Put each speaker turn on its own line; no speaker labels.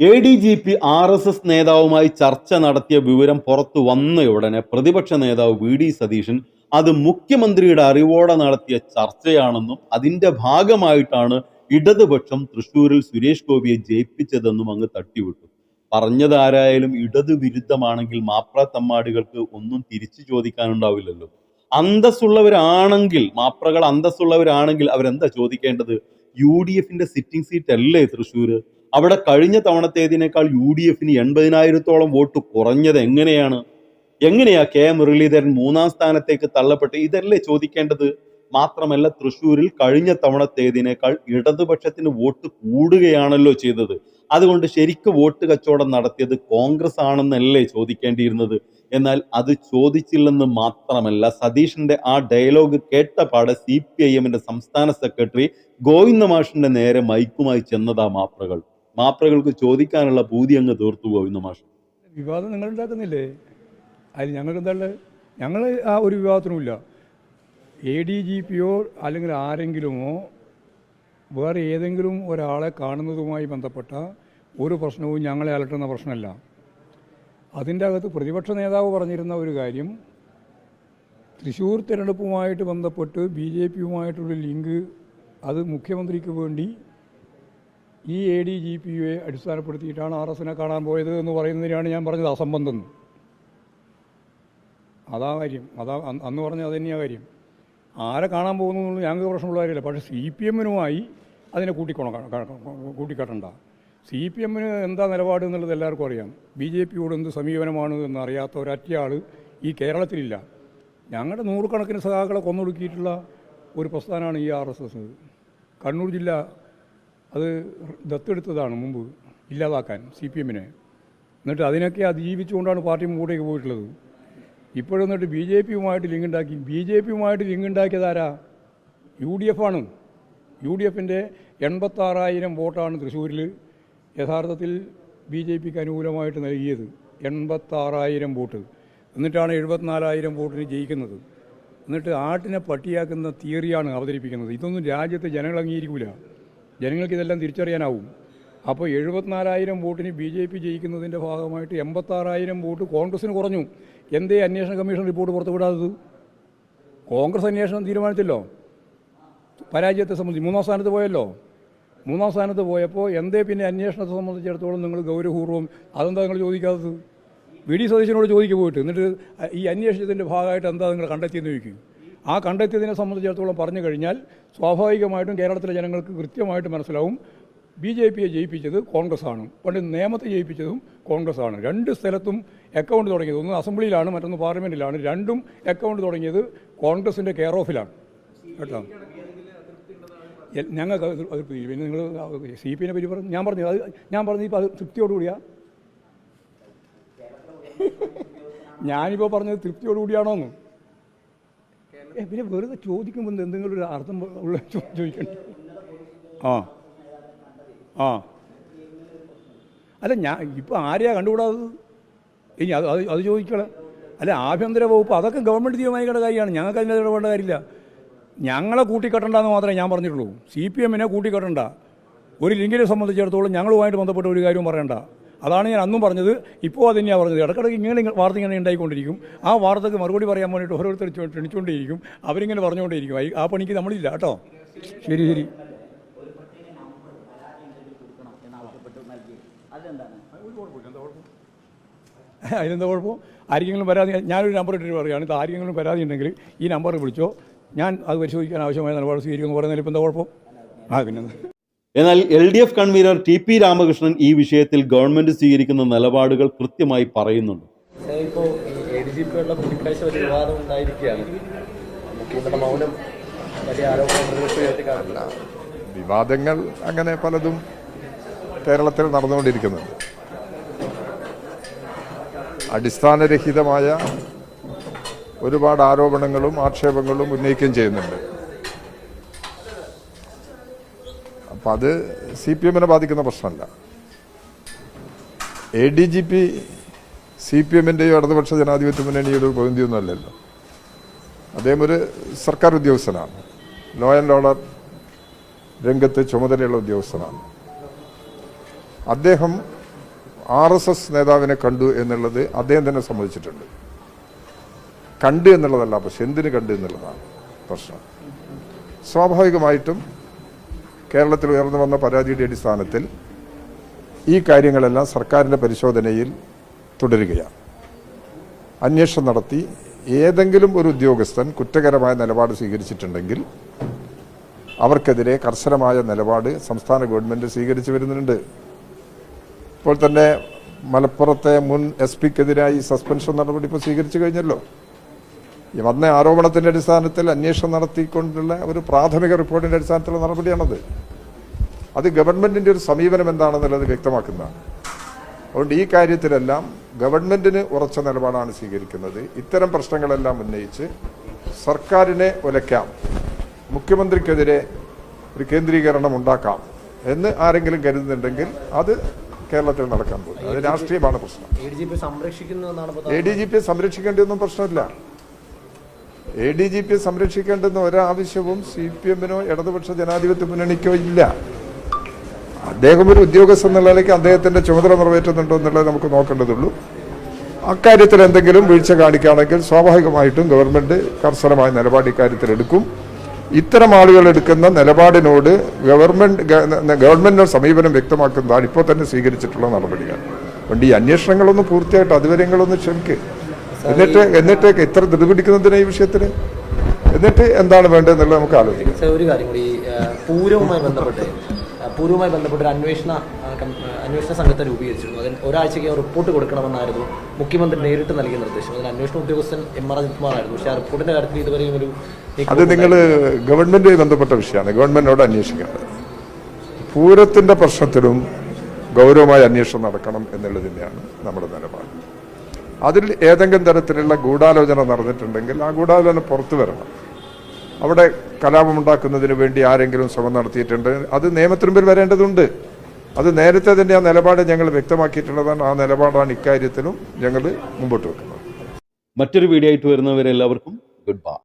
A D G P R S S നേതാവുമായി ചർച്ച നടത്തിയ വിവരം പുറത്തു വന്ന ഉടനെ പ്രതിപക്ഷ നേതാവ് വി ഡി സതീശൻ അത് മുഖ്യമന്ത്രിയുടെ അറിവോടെ നടത്തിയ ചർച്ചയാണെന്നും അതിന്റെ ഭാഗമായിട്ടാണ് ഇടതുപക്ഷം തൃശൂരിൽ സുരേഷ് ഗോപിയെ ജയിപ്പിച്ചതെന്നും അങ്ങ് തട്ടിവിട്ടു. പറഞ്ഞതാരായാലും ഇടത് വിരുദ്ധമാണെങ്കിൽ മാപ്ര തമ്മാടികൾക്ക് ഒന്നും തിരിച്ചു ചോദിക്കാനുണ്ടാവില്ലല്ലോ. അന്തസ്സുള്ളവരാണെങ്കിൽ മാപ്രകൾ അന്തസ്സുള്ളവരാണെങ്കിൽ അവരെന്താ ചോദിക്കേണ്ടത്? യു ഡി എഫിന്റെ സിറ്റിംഗ് സീറ്റ് അല്ലേ തൃശ്ശൂര്? അവിടെ കഴിഞ്ഞ തവണത്തേതിനേക്കാൾ യു ഡി എഫിന് എൺപതിനായിരത്തോളം വോട്ട് കുറഞ്ഞത് എങ്ങനെയാണ്? എങ്ങനെയാ കെ മുരളീധരൻ മൂന്നാം സ്ഥാനത്തേക്ക് തള്ളപ്പെട്ട്? ഇതല്ലേ ചോദിക്കേണ്ടത്? മാത്രമല്ല തൃശ്ശൂരിൽ കഴിഞ്ഞ തവണത്തേതിനേക്കാൾ ഇടതുപക്ഷത്തിന് വോട്ട് കൂടുകയാണല്ലോ ചെയ്തത്. അതുകൊണ്ട് ശരിക്ക് വോട്ട് കച്ചവടം നടത്തിയത് കോൺഗ്രസ് ആണെന്നല്ലേ ചോദിക്കേണ്ടിയിരുന്നത്? എന്നാൽ അത് ചോദിച്ചില്ലെന്ന് മാത്രമല്ല സതീഷിന്റെ ആ ഡയലോഗ് കേട്ട പാടെ സി പി ഐ എമ്മിന്റെ സംസ്ഥാന സെക്രട്ടറി ഗോവിന്ദമാഷിന്റെ നേരെ മൈക്കുമായി ചെന്നതാ മാപ്രകൾ. മാപ്രകൾക്ക് ചോദിക്കാനുള്ള ഭൂതി അങ്ങ് തീർത്തു പോകുന്ന മാഷ.
വിവാദം നിങ്ങൾ ഉണ്ടാക്കുന്നില്ലേ അതിൽ ഞങ്ങൾക്ക് എന്താ ഞങ്ങൾ ആ ഒരു വിവാദത്തിനുമില്ല. എ ഡി ജി പിയോ അല്ലെങ്കിൽ ആരെങ്കിലുമോ വേറെ ഏതെങ്കിലും ഒരാളെ കാണുന്നതുമായി ബന്ധപ്പെട്ട ഒരു പ്രശ്നവും ഞങ്ങളെ അലട്ടുന്ന പ്രശ്നമല്ല. അതിന്റെ അകത്ത് പ്രതിപക്ഷ നേതാവ് പറഞ്ഞിരുന്ന ഒരു കാര്യം തൃശ്ശൂർ തിരഞ്ഞെടുപ്പുമായിട്ട് ബന്ധപ്പെട്ട് ബി ജെ പിയുമായിട്ടുള്ള ലിങ്ക് അത് മുഖ്യമന്ത്രിക്ക് വേണ്ടി ഈ എ ഡി ജി പി യുയെ അടിസ്ഥാനപ്പെടുത്തിയിട്ടാണ് ആർ എസിനെ കാണാൻ പോയത് എന്ന് പറയുന്നതിനാണ് ഞാൻ പറഞ്ഞത്. അസംബന്ധം. അതാ കാര്യം. അതാ അന്ന് പറഞ്ഞത് അത് തന്നെയാ കാര്യം. ആരെ കാണാൻ പോകുന്നു ഞങ്ങൾക്ക് പ്രശ്നമുള്ള കാര്യമില്ല. പക്ഷേ സി പി എമ്മിനുമായി അതിനെ കൂട്ടിക്കോണം. കൂട്ടിക്കെട്ടണ്ട. സി പി എമ്മിന് എന്താ നിലപാട് എന്നുള്ളത് എല്ലാവർക്കും അറിയാം. ബി ജെ പിയോട് എന്ത് സമീപനമാണ് എന്ന് അറിയാത്ത ഒരൊറ്റയാൾ ഈ കേരളത്തിലില്ല. ഞങ്ങളുടെ നൂറുകണക്കിന് സഖാക്കളെ കൊന്നൊടുക്കിയിട്ടുള്ള ഒരു പ്രസ്ഥാനമാണ് ഈ ആർ എസ് എസ് കണ്ണൂർ ജില്ല അത് ദത്തെടുത്തതാണ് മുമ്പ് ഇല്ലാതാക്കാൻ സി പി എമ്മിനെ. എന്നിട്ട് അതിനൊക്കെ അതിജീവിച്ചുകൊണ്ടാണ് പാർട്ടി മുമ്പോട്ടേക്ക് പോയിട്ടുള്ളത്. ഇപ്പോഴും എന്നിട്ട് ബി ജെ പിയുമായിട്ട് ലിങ്ക് ഉണ്ടാക്കി ബി ജെ പിയുമായിട്ട് ലിങ്ക് ഉണ്ടാക്കിയതാരാ യു ഡി ആണ് യു ഡി എഫിന്റെ എൺപത്താറായിരം വോട്ടാണ് തൃശ്ശൂരിൽ യഥാർത്ഥത്തിൽ ബി ജെ പിക്ക് അനുകൂലമായിട്ട് നൽകിയത്. എൺപത്താറായിരം വോട്ട്. എന്നിട്ടാണ് എഴുപത്തിനാലായിരം വോട്ടിന് ജയിക്കുന്നത്. എന്നിട്ട് ആട്ടിനെ പട്ടിയാക്കുന്ന തിയറിയാണ് അവതരിപ്പിക്കുന്നത്. ഇതൊന്നും രാജ്യത്തെ ജനങ്ങൾ അംഗീകരിക്കില്ല ജനങ്ങൾക്ക് ഇതെല്ലാം തിരിച്ചറിയാനാവും. അപ്പോൾ എഴുപത്തിനാലായിരം വോട്ടിന് ബി ജെ പി ജയിക്കുന്നതിന്റെ ഭാഗമായിട്ട് എൺപത്താറായിരം വോട്ട് കോൺഗ്രസ്സിന് കുറഞ്ഞു. എന്തേ അന്വേഷണ കമ്മീഷൻ റിപ്പോർട്ട് പുറത്തുവിടാത്തത്? കോൺഗ്രസ് അന്വേഷണം തീരുമാനിച്ചല്ലോ. പരാജയത്തെ സംബന്ധിച്ച് മൂന്നാം സ്ഥാനത്ത് പോയല്ലോ. മൂന്നാം സ്ഥാനത്ത് പോയപ്പോൾ എന്തേ പിന്നെ അന്വേഷണത്തെ സംബന്ധിച്ചിടത്തോളം നിങ്ങൾ ഗൗരവപൂർവം അതെന്താ നിങ്ങൾ ചോദിക്കാത്തത്? വി ഡി സതീശനോട് ചോദിക്കുക പോയിട്ട്. എന്നിട്ട് ഈ അന്വേഷണത്തിന്റെ ഭാഗമായിട്ട് എന്താ നിങ്ങൾ കണ്ടെത്തിയെന്ന് ചോദിക്കും. ആ കണ്ടെത്തിയതിനെ സംബന്ധിച്ചിടത്തോളം പറഞ്ഞു കഴിഞ്ഞാൽ സ്വാഭാവികമായിട്ടും കേരളത്തിലെ ജനങ്ങൾക്ക് കൃത്യമായിട്ട് മനസ്സിലാവും ബി ജെ പിയെ ജയിപ്പിച്ചത് കോൺഗ്രസ്സാണ് പണ്ട് നിയമത്തെ ജയിപ്പിച്ചതും കോൺഗ്രസ്സാണ്. രണ്ട് സ്ഥലത്തും അക്കൗണ്ട് തുടങ്ങിയത് ഒന്ന് അസംബ്ലിയിലാണ് മറ്റൊന്ന് പാർലമെന്റിലാണ് രണ്ടും അക്കൗണ്ട് തുടങ്ങിയത് കോൺഗ്രസിന്റെ കെയർ ഓഫിലാണ് കേട്ടോ? ഞങ്ങൾക്ക് അത് പിന്നെ നിങ്ങൾ സി പി പറ്റി പറഞ്ഞു ഞാൻ പറഞ്ഞു അത് ഞാൻ പറഞ്ഞു ഇപ്പോൾ അത് തൃപ്തിയോടുകൂടിയാ? ഞാനിപ്പോൾ പറഞ്ഞത് തൃപ്തിയോടുകൂടിയാണോന്ന്? പിന്നെ വെറുതെ ചോദിക്കുമ്പോൾ എന്തെങ്കിലും ഒരു അർത്ഥം ഉള്ള ചോ- ചോദിക്കണ്ടേ ആ. ആ. അല്ല ഞാൻ ഇപ്പോൾ ആരെയാ കണ്ടുകൂടാത്തത്? ഇനി അത് അത് അത് ചോദിക്കണം. അല്ല ആഭ്യന്തര വകുപ്പ് അതൊക്കെ ഗവൺമെന്റ് തീരുമാനിക്കേണ്ട കാര്യമാണ്. ഞങ്ങൾക്ക് അതിന്റെ ഇടപെടേണ്ട കാര്യമില്ല. ഞങ്ങളെ കൂട്ടിക്കെട്ടണ്ടെന്ന് മാത്രമേ ഞാൻ പറഞ്ഞിട്ടുള്ളൂ. സി പി എമ്മിനെ കൂട്ടിക്കെട്ടണ്ട. ഒരു ലിങ്കിനെ സംബന്ധിച്ചിടത്തോളം ഞങ്ങളുമായിട്ട് ബന്ധപ്പെട്ട ഒരു കാര്യവും പറയണ്ട. അതാണ് ഞാൻ അന്നും പറഞ്ഞത്. ഇപ്പോൾ അത് തന്നെയാണ് പറഞ്ഞത്. ഇടക്കിടക്ക് ഇങ്ങനെ വാർത്ത ഇങ്ങനെ ഉണ്ടായിക്കൊണ്ടിരിക്കും. ആ വാർത്തക്ക് മറുപടി പറയാൻ വേണ്ടിയിട്ട് ഓരോരുത്തർ ക്ഷണിച്ചുകൊണ്ടിരിക്കും അവരിങ്ങനെ പറഞ്ഞുകൊണ്ടേയിരിക്കും. ആ- പണിക്ക് നമ്മളില്ല കേട്ടോ. ശരി ശരി. അതിനെന്താ കുഴപ്പം? ആർക്കെങ്കിലും പരാതി? ഞാനൊരു നമ്പർ ഇട്ടിട്ട് പറയുകയാണ്. ഇത് ആർക്കെങ്കിലും പരാതി ഉണ്ടെങ്കിൽ ഈ നമ്പറിൽ വിളിച്ചോ. ഞാൻ അത് പരിശോധിക്കാൻ ആവശ്യമായ നിലപാട് സ്വീകരിക്കുമെന്ന് പറയുന്നതിൽ ഇപ്പം എന്താ കുഴപ്പം? ആ പിന്നെന്താ
എന്നാൽ L D F convener T P Ramakrishnan ഈ വിഷയത്തിൽ ഗവൺമെന്റ് സ്വീകരിക്കുന്ന നിലപാടുകൾ കൃത്യമായി പറയുന്നുണ്ട്.
ഇപ്പോൾ എ ഡി ജി പിയുള്ള കൂടിക്കാഴ്ച ഒരു വിവാദം ഉണ്ടായിരിക്കുകയാണ്. മുഖ്യമന്ത്രിയുടെ മൗനം വലിയ ആരോപണം ഉയർത്തി കാണില്ല
വിവാദങ്ങൾ അങ്ങനെ പലതും കേരളത്തിൽ നടന്നുകൊണ്ടിരിക്കുന്നുണ്ട്. അടിസ്ഥാനരഹിതമായ ഒരുപാട് ആരോപണങ്ങളും ആക്ഷേപങ്ങളും ഉന്നയിക്കുകയും ചെയ്യുന്നുണ്ട്. അപ്പം അത് സി പി എമ്മിനെ ബാധിക്കുന്ന പ്രശ്നമല്ല. A D G P C P എമ്മിന്റെയോ ഇടതുപക്ഷ ജനാധിപത്യ മുന്നണിയുടെ പ്രതിനിധിയൊന്നും അല്ലല്ലോ. അദ്ദേഹം ഒരു സർക്കാർ ഉദ്യോഗസ്ഥനാണ്. ലോ ആൻഡ് ഓർഡർ രംഗത്ത് ചുമതലയുള്ള ഉദ്യോഗസ്ഥനാണ്. അദ്ദേഹം ആർ എസ് എസ് നേതാവിനെ കണ്ടു എന്നുള്ളത് അദ്ദേഹം തന്നെ സമ്മതിച്ചിട്ടുണ്ട്. കണ്ടു എന്നുള്ളതല്ല പക്ഷെ എന്തിനു കണ്ടു എന്നുള്ളതാണ് പ്രശ്നം. സ്വാഭാവികമായിട്ടും കേരളത്തിൽ ഉയർന്നു വന്ന പരാതിയുടെ അടിസ്ഥാനത്തിൽ ഈ കാര്യങ്ങളെല്ലാം സർക്കാരിന്റെ പരിശോധനയിൽ തുടരുകയാണ്. അന്വേഷണം നടത്തി ഏതെങ്കിലും ഒരു ഉദ്യോഗസ്ഥൻ കുറ്റകരമായ നിലപാട് സ്വീകരിച്ചിട്ടുണ്ടെങ്കിൽ അവർക്കെതിരെ കർശനമായ നിലപാട് സംസ്ഥാന ഗവൺമെന്റ് സ്വീകരിച്ചു വരുന്നുണ്ട്. ഇപ്പോൾ തന്നെ മലപ്പുറത്തെ മുൻ എസ് പിക്കെതിരായി സസ്പെൻഷൻ നടപടി ഇപ്പോൾ സ്വീകരിച്ചു കഴിഞ്ഞല്ലോ. വന്ന ആരോപണത്തിന്റെ അടിസ്ഥാനത്തിൽ അന്വേഷണം നടത്തിക്കൊണ്ടുള്ള ഒരു പ്രാഥമിക റിപ്പോർട്ടിന്റെ അടിസ്ഥാനത്തിലുള്ള നടപടിയാണത്. അത് ഗവൺമെന്റിന്റെ ഒരു സമീപനം എന്താണെന്നുള്ളത് വ്യക്തമാക്കുന്നതാണ്. അതുകൊണ്ട് ഈ കാര്യത്തിലെല്ലാം ഗവൺമെന്റിന് ഉറച്ച നിലപാടാണ് സ്വീകരിക്കുന്നത്. ഇത്തരം പ്രശ്നങ്ങളെല്ലാം ഉന്നയിച്ച് സർക്കാരിനെ ഒലയ്ക്കാം. മുഖ്യമന്ത്രിക്കെതിരെ ഒരു കേന്ദ്രീകരണം ഉണ്ടാക്കാം എന്ന് ആരെങ്കിലും കരുതുന്നുണ്ടെങ്കിൽ അത് കേരളത്തിൽ നടക്കാൻ പോകും അത് രാഷ്ട്രീയമാണ് പ്രശ്നം.
എ ഡി ജി പി
സംരക്ഷിക്കേണ്ടിയൊന്നും പ്രശ്നമില്ല. എ ഡി ജി പിയെ സംരക്ഷിക്കേണ്ടെന്ന ഒരാവശ്യവും സി പി എമ്മിനോ ഇടതുപക്ഷ ജനാധിപത്യ മുന്നണിക്കോ ഇല്ല. അദ്ദേഹം ഒരു ഉദ്യോഗസ്ഥ എന്നുള്ള നിലയ്ക്ക് അദ്ദേഹത്തിന്റെ ചുമതല നിറവേറ്റുന്നുണ്ടോ എന്നുള്ളത് നമുക്ക് നോക്കേണ്ടതുള്ളൂ. അക്കാര്യത്തിൽ എന്തെങ്കിലും വീഴ്ച കാണിക്കുകയാണെങ്കിൽ സ്വാഭാവികമായിട്ടും ഗവൺമെന്റ് കർശനമായ നിലപാട് ഇക്കാര്യത്തിൽ എടുക്കും. ഇത്തരം ആളുകൾ എടുക്കുന്ന നിലപാടിനോട് ഗവൺമെന്റ് ഗവൺമെന്റിനോട് സമീപനം വ്യക്തമാക്കുന്നതാണ് ഇപ്പോൾ തന്നെ സ്വീകരിച്ചിട്ടുള്ള നടപടികൾ അതുകൊണ്ട് ഈ അന്വേഷണങ്ങളൊന്ന് പൂർത്തിയായിട്ട് അതുവരെങ്ങളൊന്ന് ക്ഷമിക്ക്. എന്നിട്ട് എന്നിട്ട് ഇത്ര ധൃതിപിടിക്കുന്നതിന് ഈ വിഷയത്തിൽ എന്നിട്ട് എന്താണ് വേണ്ടതെന്നുള്ളത് നമുക്ക് ആലോചിക്കാം.
സാർ ഒരു കാര്യം കൂടി പൂരവുമായി ബന്ധപ്പെട്ട് പൂരവുമായി ഒരു അന്വേഷണ അന്വേഷണ സംഘത്തെ രൂപീകരിച്ചിരുന്നു അതിന് ഒരാഴ്ചയ്ക്ക് റിപ്പോർട്ട് കൊടുക്കണമെന്നായിരുന്നു മുഖ്യമന്ത്രി നേരിട്ട് നൽകിയ നിർദ്ദേശം. അതിന് അന്വേഷണ ഉദ്യോഗസ്ഥൻ എം ആർ അജിത്കുമാറായിരുന്നു. പക്ഷേ ആ റിപ്പോർട്ടിന്റെ കാര്യത്തിൽ ഇതുവരെയും ഒരു
അത് നിങ്ങൾ ഗവൺമെന്റുമായി ബന്ധപ്പെട്ട വിഷയമാണ്. ഗവൺമെന്റിനോട് അന്വേഷിക്കേണ്ടത്. പൂരത്തിന്റെ പ്രശ്നത്തിലും ഗൗരവമായ അന്വേഷണം നടക്കണം എന്നുള്ളത് തന്നെയാണ് നമ്മുടെ നിലപാട്. അതിൽ ഏതെങ്കിലും തരത്തിലുള്ള ഗൂഢാലോചന നടന്നിട്ടുണ്ടെങ്കിൽ ആ ഗൂഢാലോചന പുറത്തു വരണം. അവിടെ കലാപമുണ്ടാക്കുന്നതിന് വേണ്ടി ആരെങ്കിലും ശ്രമം നടത്തിയിട്ടുണ്ട്. അത് നിയമത്തിന് മുമ്പിൽ വരേണ്ടതുണ്ട്. അത് നേരത്തെ തന്നെ ആ നിലപാട് ഞങ്ങൾ വ്യക്തമാക്കിയിട്ടുള്ളതാണ്. ആ നിലപാടാണ് ഇക്കാര്യത്തിലും ഞങ്ങൾ മുമ്പോട്ട് വെക്കുന്നത്.
മറ്റൊരു വീഡിയോ ആയിട്ട് വരുന്നവരെല്ലാവർക്കും ഗുഡ് ബൈ.